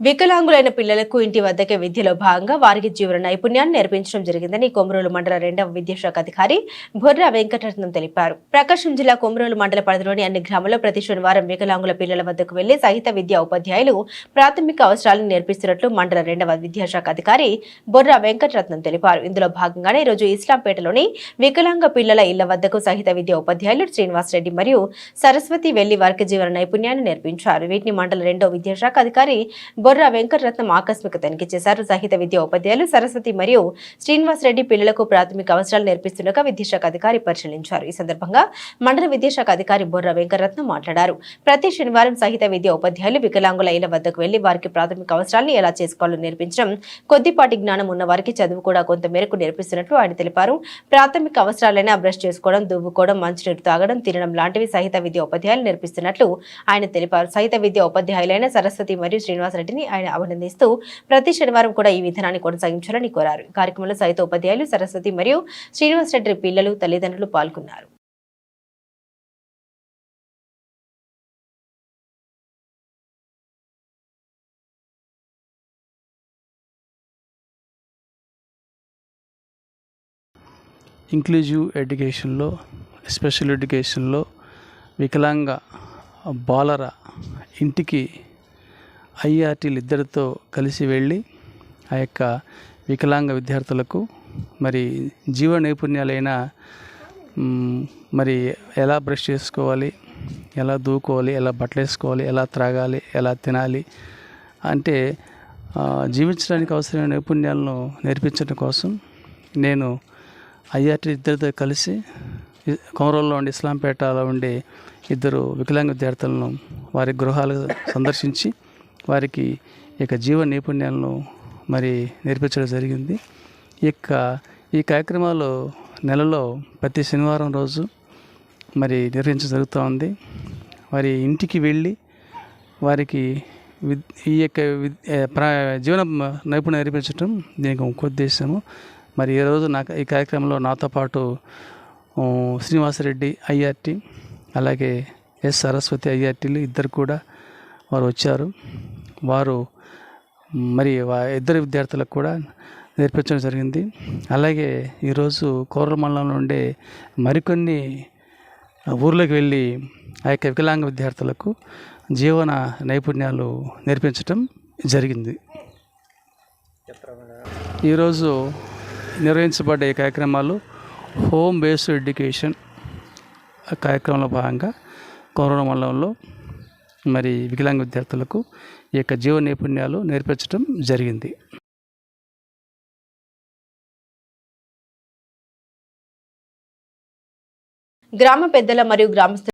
వికలాంగులైన పిల్లలకు ఇంటి వద్దకే విద్యలో భాగంగా వారికి జీవన నైపుణ్యాన్ని నేర్పించడం జరిగిందని కొమరోలు మండల రెండవ విద్యాశాఖ అధికారి బుర్ర వెంకటరత్నం తెలిపారు. ప్రకాశం జిల్లా కొమరోలు మండల పరిధిలోని అన్ని గ్రామాల్లో ప్రతి శనివారం వికలాంగుల పిల్లల వద్దకు వెళ్ళి సహిత విద్యా ఉపాధ్యాయులు ప్రాథమిక అవసరాలను నేర్పిస్తున్నట్లు మండల రెండవ విద్యాశాఖ అధికారి బొర్ర వెంకటరత్నం తెలిపారు. ఇందులో భాగంగానే ఈరోజు ఇస్లాంపేటలోని వికలాంగ పిల్లల ఇళ్ళ వద్దకు సహిత విద్యా ఉపాధ్యాయులు శ్రీనివాస్ రెడ్డి మరియు సరస్వతి వెళ్ళి వారికి జీవన నైపుణ్యాన్ని నేర్పించారు. వీటిని మండల రెండో విద్యాశాఖ అధికారి బొర్ర వెంకటరత్నం ఆకస్మిక తనిఖీ చేశారు. సాహిత్య విద్యా ఉపాధ్యాయులు సరస్వతి మరియు శ్రీనివాస్ రెడ్డి పిల్లలకు ప్రాథమిక అవసరాలు నేర్పిస్తుండగా విద్యాశాఖ అధికారి పరిశీలించారు. ఈ సందర్భంగా మండల విద్యాశాఖ అధికారి బొర్రా వెంకటరత్నం మాట్లాడారు. ప్రతి శనివారం సాహిత్య విద్యా ఉపాధ్యాయులు వికలాంగుల ఇళ్ళ వద్దకు వెళ్ళి వారికి ప్రాథమిక అవసరాలను ఎలా చేసుకోవాలో నేర్పించడం కొద్దిపాటి జ్ఞానం ఉన్న వారికి చదువు కూడా కొంత మేరకు నేర్పిస్తున్నట్లు ఆయన తెలిపారు. ప్రాథమిక అవసరాలైన బ్రష్ చేసుకోవడం దువ్వుకోవడం మంచినీరు తాగడం తినడం లాంటివి సహిత విద్యా ఉపాధ్యాయులు నేర్పిస్తున్నట్లు ఆయన తెలిపారు. సహిత విద్యా ఉపాధ్యాయులైన సరస్వతి మరియు శ్రీనివాసరెడ్డిని రెడ్డిని ఆయన అభినందిస్తూ ప్రతి శనివారం కూడా ఈ విధానాన్ని కొనసాగించాలని కోరారు. కార్యక్రమంలో సాహిత్య ఉపాధ్యాయులు సరస్వతి మరియు శ్రీనివాస్ రెడ్డి పిల్లలు తల్లిదండ్రులు పాల్గొన్నారు. ఇంక్లూజివ్ ఎడ్యుకేషన్లో స్పెషల్ ఎడ్యుకేషన్లో వికలాంగ బాలర ఇంటికి ఐఆర్టీలు ఇద్దరితో కలిసి వెళ్ళి ఆ యొక్క వికలాంగ విద్యార్థులకు మరి జీవ నైపుణ్యాలైన మరి ఎలా బ్రష్ చేసుకోవాలి ఎలా దూకోవాలి ఎలా బట్టలు వేసుకోవాలి ఎలా త్రాగాలి ఎలా తినాలి అంటే జీవించడానికి అవసరమైన నైపుణ్యాలను నేర్పించడం కోసం నేను ఐఆర్టీ ఇద్దరితో కలిసి ఇ- ఉండి ఇస్లాంపేటలో ఉండే ఇద్దరు వికలాంగ విద్యార్థులను వారి గృహాలు సందర్శించి వారికి ఈ యొక్క జీవ నైపుణ్యాలను మరి నేర్పించడం జరిగింది. ఈ యొక్క ఈ కార్యక్రమాలు నెలలో ప్రతి శనివారం రోజు మరి నిర్వహించడం జరుగుతూ ఉంది. వారి ఇంటికి వెళ్ళి వారికి విద్ ఈ యొక్క ప్రా జీవన నైపుణ్యం నేర్పించడం దీనికి ఒక ఉద్దేశము. మరి ఈ రోజు నాకు ఈ కార్యక్రమంలో నాతో పాటు శ్రీనివాసరెడ్డి ఐఆర్టీ అలాగే ఎస్ సరస్వతి ఐఆర్టీలు ఇద్దరు కూడా వారు వచ్చారు. వారు మరి ఇద్దరు విద్యార్థులకు కూడా నేర్పించడం జరిగింది. అలాగే ఈరోజు కోరల మండలంలో ఉండే మరికొన్ని ఊర్లోకి వెళ్ళి ఆ యొక్క వికలాంగ విద్యార్థులకు జీవన నైపుణ్యాలు నేర్పించటం జరిగింది. ఈరోజు నిర్వహించబడ్డ ఈ కార్యక్రమాలు హోమ్ బేస్డ్ ఎడ్యుకేషన్ కార్యక్రమంలో భాగంగా కోరల మండలంలో మరి వికలాంగ విద్యార్థులకు ఈ యొక్క జీవ నైపుణ్యాలు నేర్పించడం జరిగింది. గ్రామ పెద్దల మరియు గ్రామస్తుల